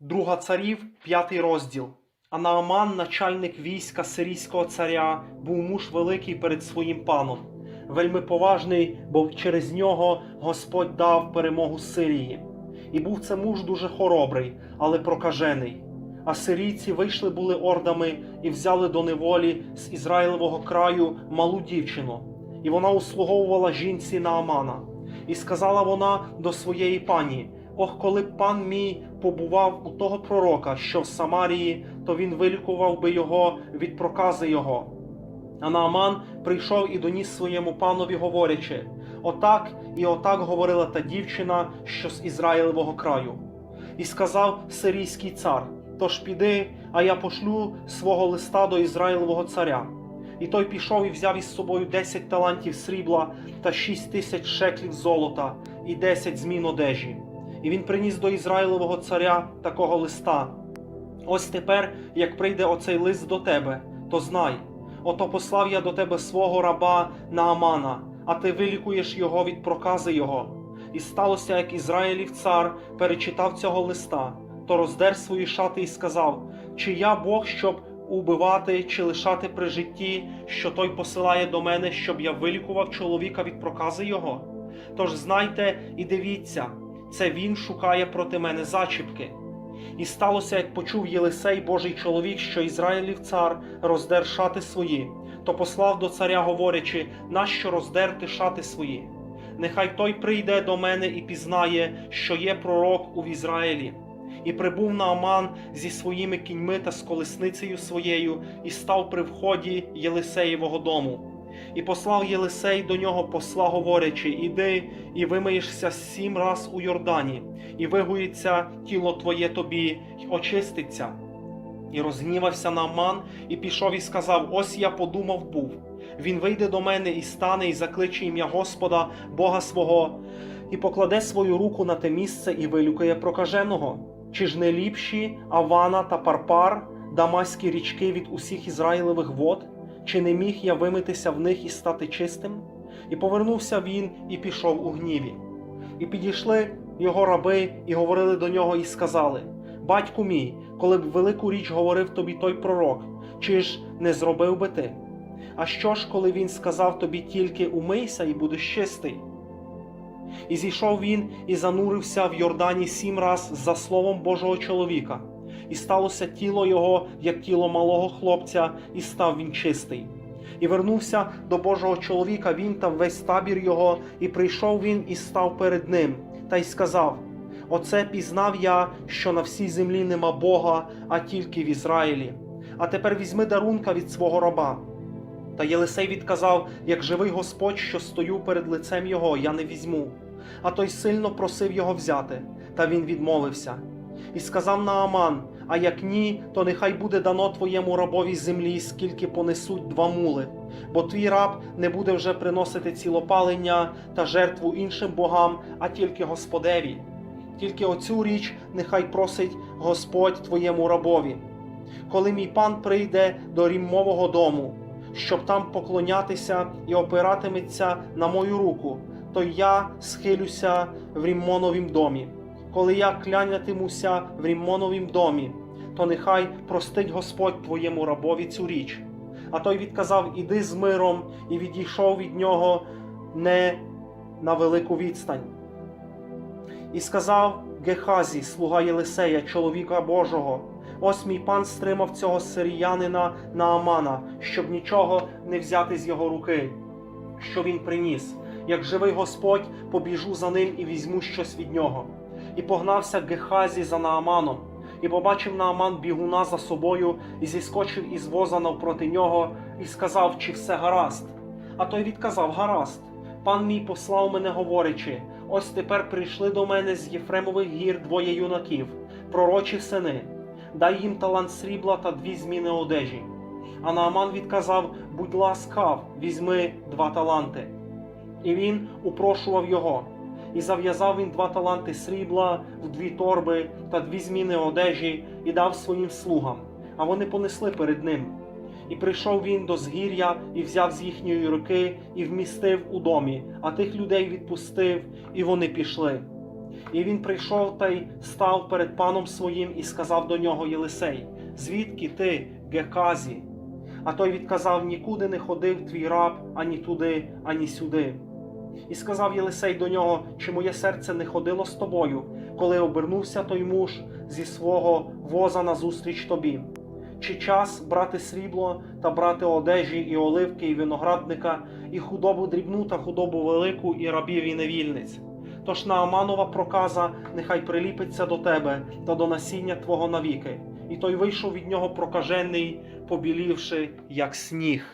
Друга царів, п'ятий розділ. А Нааман, начальник війська сирійського царя, був муж великий перед своїм паном, вельми поважний, бо через нього Господь дав перемогу Сирії. І був це муж дуже хоробрий, але прокажений. А сирійці вийшли були ордами і взяли до неволі з Ізраїлевого краю малу дівчину, і вона услуговувала жінці Наамана. І сказала вона до своєї пані: Ох, коли б пан мій побував у того пророка, що в Самарії, то він вилікував би його від прокази його. А Нааман прийшов і доніс своєму панові, говорячи: Отак і отак говорила та дівчина, що з Ізраїлевого краю. І сказав сирійський цар: Тож піди, а я пошлю свого листа до Ізраїлевого царя. І той пішов і взяв із собою десять талантів срібла та шість тисяч шеклів золота і десять змін одежі. І він приніс до Ізраїлевого царя такого листа. Ось тепер, як прийде оцей лист до тебе, то знай, ото послав я до тебе свого раба Наамана, а ти вилікуєш його від прокази його. І сталося, як Ізраїлів цар перечитав цього листа, то роздер свої шати і сказав: Чи я Бог, щоб убивати чи лишати при житті, що той посилає до мене, щоб я вилікував чоловіка від прокази його? Тож знайте і дивіться, це він шукає проти мене зачіпки. І сталося, як почув Єлисей, Божий чоловік, що Ізраїлів цар роздер шати свої, то послав до царя, говорячи, нащо роздерти шати свої? Нехай той прийде до мене і пізнає, що є пророк у Ізраїлі. І прибув Нааман зі своїми кіньми та з колесницею своєю, і став при вході Єлисеєвого дому. І послав Єлисей до нього посла, говорячи: Іди і вимиєшся сім раз у Йордані, і вигується тіло твоє тобі, й очиститься. І розгнівався Нааман, і пішов і сказав: Ось я подумав був. Він вийде до мене і стане, і закличе ім'я Господа, Бога свого, і покладе свою руку на те місце і вилюкає прокаженого. Чи ж не ліпші Авана та Парпар, дамаські річки від усіх Ізраїлевих вод? Чи не міг я вимитися в них і стати чистим? І повернувся він і пішов у гніві. І підійшли його раби і говорили до нього, і сказали: Батьку мій, коли б велику річ говорив тобі той пророк, чи ж не зробив би ти? А що ж, коли він сказав тобі тільки умийся і будеш чистий? І зійшов він і занурився в Йордані сім раз за словом Божого чоловіка, і сталося тіло його, як тіло малого хлопця, і став він чистий. І вернувся до Божого чоловіка він та весь табір його, і прийшов він і став перед ним, та й сказав: Оце пізнав я, що на всій землі нема Бога, а тільки в Ізраїлі. А тепер візьми дарунка від свого раба. Та Єлисей відказав: як живий Господь, що стою перед лицем його, я не візьму. А той сильно просив його взяти, та він відмовився. І сказав Нааман: А як ні, то нехай буде дано твоєму рабові землі, скільки понесуть два мули, бо твій раб не буде вже приносити цілопалення та жертву іншим богам, а тільки Господеві. Тільки оцю річ нехай просить Господь твоєму рабові. Коли мій пан прийде до ріммового дому, щоб там поклонятися і опиратиметься на мою руку, то я схилюся в Ріммоновім домі. Коли я клянятимуся в Ріммоновім домі, то нехай простить Господь твоєму рабові цю річ. А той відказав: Іди з миром, і відійшов від нього не на велику відстань. І сказав Гехазі, слуга Єлисея, чоловіка Божого. Ось мій пан стримав цього сиріянина Наамана, щоб нічого не взяти з його руки, що він приніс. Як живий Господь, побіжу за ним і візьму щось від нього. І погнався Гехазі за Нааманом, і побачив Нааман бігуна за собою, і зіскочив із воза навпроти нього, і сказав, чи все гаразд. А той відказав: Гаразд. Пан мій послав мене, говорячи: ось тепер прийшли до мене з Єфремових гір двоє юнаків, пророчі сини. Дай їм талант срібла та дві зміни одежі. А Нааман відказав: Будь ласкав, візьми два таланти. І він упрошував його. І зав'язав він два таланти срібла в дві торби та дві зміни одежі і дав своїм слугам, а вони понесли перед ним. І прийшов він до згір'я і взяв з їхньої руки і вмістив у домі, а тих людей відпустив, і вони пішли. І він прийшов та й став перед паном своїм і сказав до нього Єлисей: Звідки ти, Геказі? А той відказав: Нікуди не ходив твій раб ані туди, ані сюди. І сказав Єлисей до нього, чи моє серце не ходило з тобою, коли обернувся той муж зі свого воза назустріч тобі. Чи час брати срібло та брати одежі і оливки, і виноградника, і худобу дрібну та худобу велику, і рабів і невільниць? Тож Нааманова проказа нехай приліпиться до тебе та до насіння твого навіки. І той вийшов від нього прокажений, побілівши, як сніг.